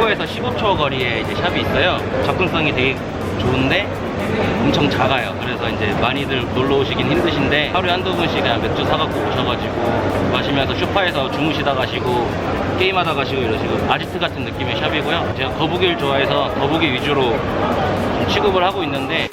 슈퍼에서 15초 거리에 이제 샵이 있어요. 접근성이 되게 좋은데 엄청 작아요. 그래서 이제 많이들 놀러 오시긴 힘드신데 하루에 한두 분씩 그냥 맥주 사갖고 오셔가지고 마시면서 슈퍼에서 주무시다 가시고 게임하다 가시고 이러시고 아지트 같은 느낌의 샵이고요. 제가 거북이를 좋아해서 거북이 위주로 좀 취급을 하고 있는데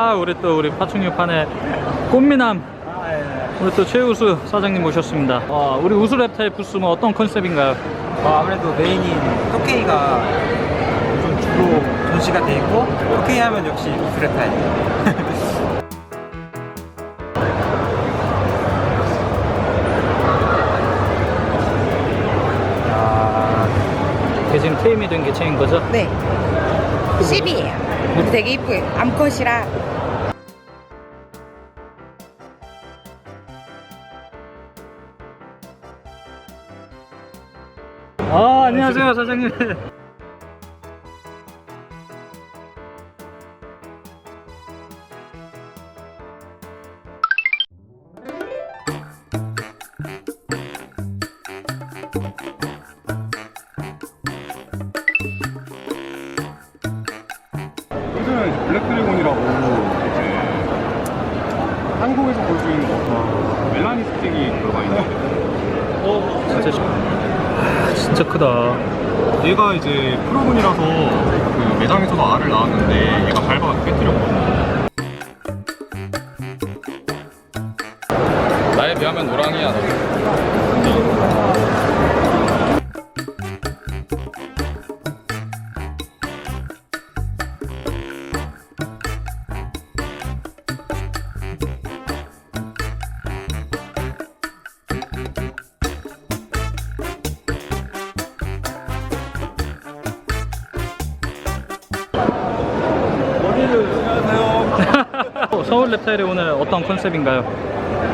아 우리 또 우리 파충류판의 꽃미남 우리 또 최우수 사장님 모셨습니다. 와, 우리 우수 랩타일 부스는 어떤 컨셉인가요? 어, 아무래도 메인인 토케이가 좀 주로 전시가 돼 있고 토케이 하면 역시 브레타이 이게 지금 테임이 된 개체인 거죠? 네. 10이에요. 되게 이쁘게 암컷이라 아 안녕하세요 사장님. 요즘은 블랙드래곤이라고 이제 한국에서 볼 수 있는 어떤 멜라니 스틱이 들어가 있는데. 진짜 시- 아, 진짜 크다. 얘가 이제 프로군이라서 그 매장에서도 알을 낳았는데 얘가 밟아서 깨뜨렸거든요 나에 비하면 노랑이야 너 서울 랩타일의 오늘 어떤 컨셉인가요?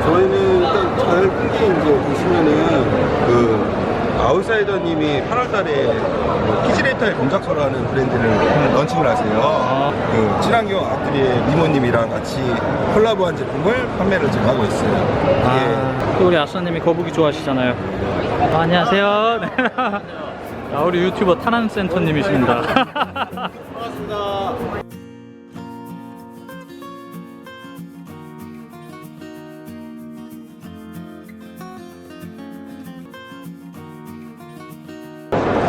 저희는 일단 잘 크게 이제 보시면은 그 아웃사이더님이 8월달에 키즈레이터의 검작소라는 브랜드를 런칭을 하세요. 그 친환경 악트리의 미모님이랑 같이 콜라보한 제품을 판매를 지금 하고 있어요. 이게 아, 또 우리 아싸님이 거북이 좋아하시잖아요. 아, 안녕하세요. 네. 아, 우리 유튜버 타란센터님이십니다.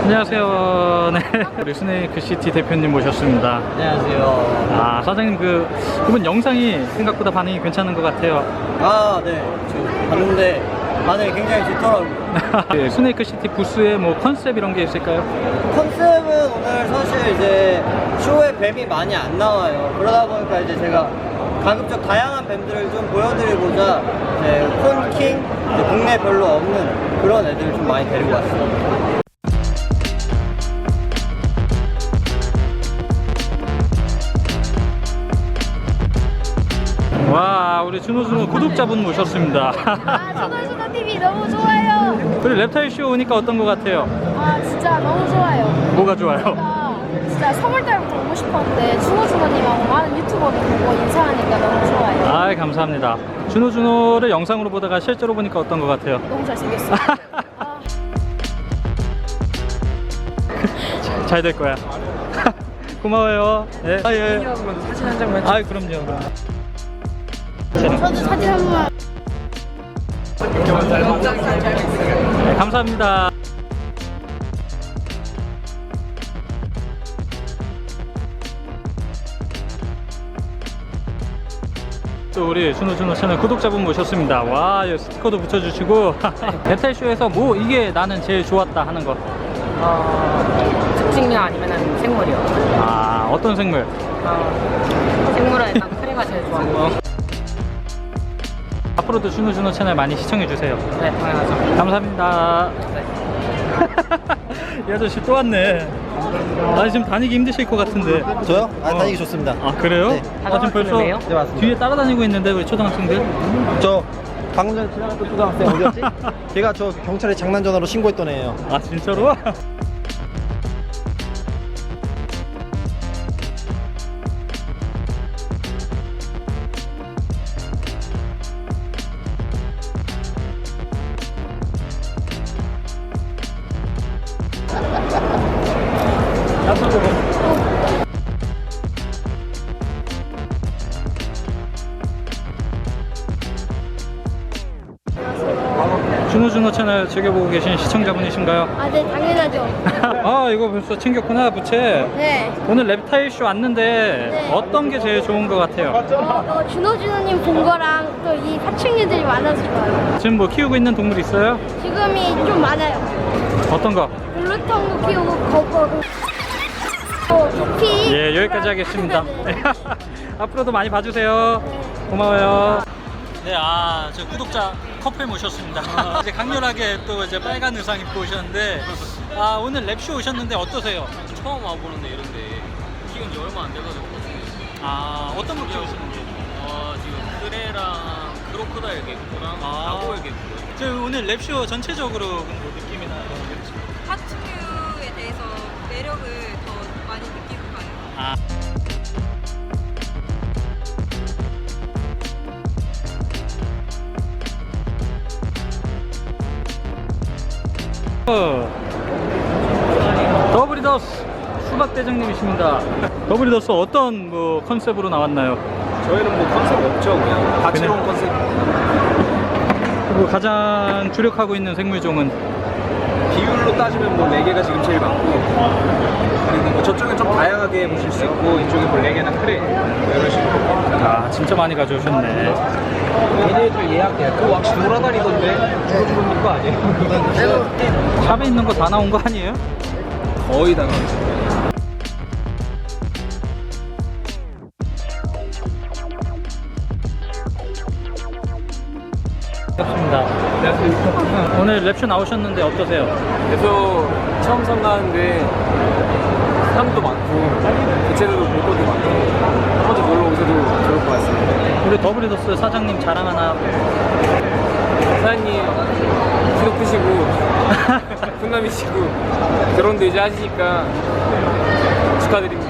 안녕하세요. 네. 우리 스네이크 시티 대표님 모셨습니다. 안녕하세요. 아, 사장님 그 이번 영상이 생각보다 반응이 괜찮은 것 같아요. 아, 네. 저 봤는데 반응이 굉장히 좋더라고요. 네, 스네이크 시티 부스에 뭐 컨셉 이런 게 있을까요? 컨셉은 오늘 사실 이제 쇼에 뱀이 많이 안 나와요. 그러다 보니까 이제 제가 가급적 다양한 뱀들을 좀 보여드리고자 이제 콘킹 이제 국내 별로 없는 그런 애들을 좀 많이 데리고 왔어요. 준호준호 구독자분 모셨습니다. 아, 소설소설 TV 너무 좋아요. 우리 랩타일 쇼 오니까 어떤 것 같아요? 아, 진짜 너무 좋아요. 뭐가 좋아요? 제가 진짜 3월 달부터 오고 싶었는데 준호준호님하고 많은 유튜버들 보고 인사하니까 너무 좋아요. 아, 감사합니다. 준호 준호를 영상으로 보다가 실제로 보니까 어떤 것 같아요? 너무 잘생겼어요. 아, 잘 될 거야. 고마워요. 네. 아, 예. 사진 한 장만. 아, 그럼요. 저도 사진 한 번만. 네, 감사합니다. 또 우리 준호준호 채널 구독자분 모셨습니다. 와, 이 스티커도 붙여주시고 랩타일 쇼에서 뭐 이게 나는 제일 좋았다 하는 거. 특징류 아니면 생물이요. 아, 어떤 생물? 어, 생물은 일단 크리가 제일 좋아하고 앞으로도 준호 준호 채널 많이 시청해 주세요. 네, 당연하죠. 감사합니다. 이 아저씨 또 왔네. 아 지금 다니기 힘드실 것 같은데. 저요? 아, 다니기 좋습니다. 아 그래요? 네. 아 지금 벌써 네, 맞습니다. 뒤에 따라다니고 있는데 우리 초등학생들. 저 방금 전에 지나갔던 초등학생 어디였지? 걔가 저 경찰에 장난 전화로 신고했던 애예요. 아 진짜로? 준호 준호 채널 즐겨보고 계신 시청자분이신가요? 아, 네, 당연하죠. 아 이거 벌써 챙겼구나 부채. 네. 오늘 랩타일 쇼 왔는데 네. 어떤 게 제일 좋은 것 같아요? 어, 어, 준호 준호님 본 거랑 또 이 사춘기들이 많아서 좋아요. 지금 뭐 키우고 있는 동물 있어요? 지금이 좀 많아요. 어떤 거? 블루텅도 키우고 거북, 어. 예 여기까지 하겠습니다. 네. 앞으로도 많이 봐주세요. 고마워요. 네, 아, 저 구독자 커플 모셨습니다. 이제 강렬하게 또 이제 빨간 의상 입고 오셨는데, 아, 오늘 랩쇼 오셨는데 어떠세요? 처음 와보는데 이런데 키운 지 얼마 안 돼가지고 아, 어떤 거 키우시는지? 어, 지금 크레랑 크로커다일 개코랑 아. 나고의 개코 저 오늘 랩쇼 전체적으로 뭐 느낌이 아. 어, 더블리더스 수박 대장님이십니다. 더블리더스 어떤 뭐 컨셉으로 나왔나요? 저희는 뭐 컨셉 없죠. 그냥 다채로운 컨셉. 그리고 가장 주력하고 있는 생물종은 비율로 따지면 뭐 4개가 지금 제일 많고 좀 다양하게 보실 수 있고 이쪽에 뭐 4개나 크레 뭐 이런 식으로 아 진짜 많이 가져오셨네. 얘네들 예약돼요. 그 왁시 돌아다니던데 주로주로님 거 아니에요? 샵에 있는 거 다 나온 거 아니에요? 거의 다 나왔죠. 반갑습니다. 오늘 랩쇼 나오셨는데 어떠세요? 그래서 처음 참가하는데 사람도 많고 개체들도 볼 것도 많고 한 번도 놀러 오셔도 좋을 것 같습니다. 우리 더블리더스 사장님 자랑 하나. 사장님 키도 크시고 훈남이시고 결혼도 이제 하시니까 축하드립니다.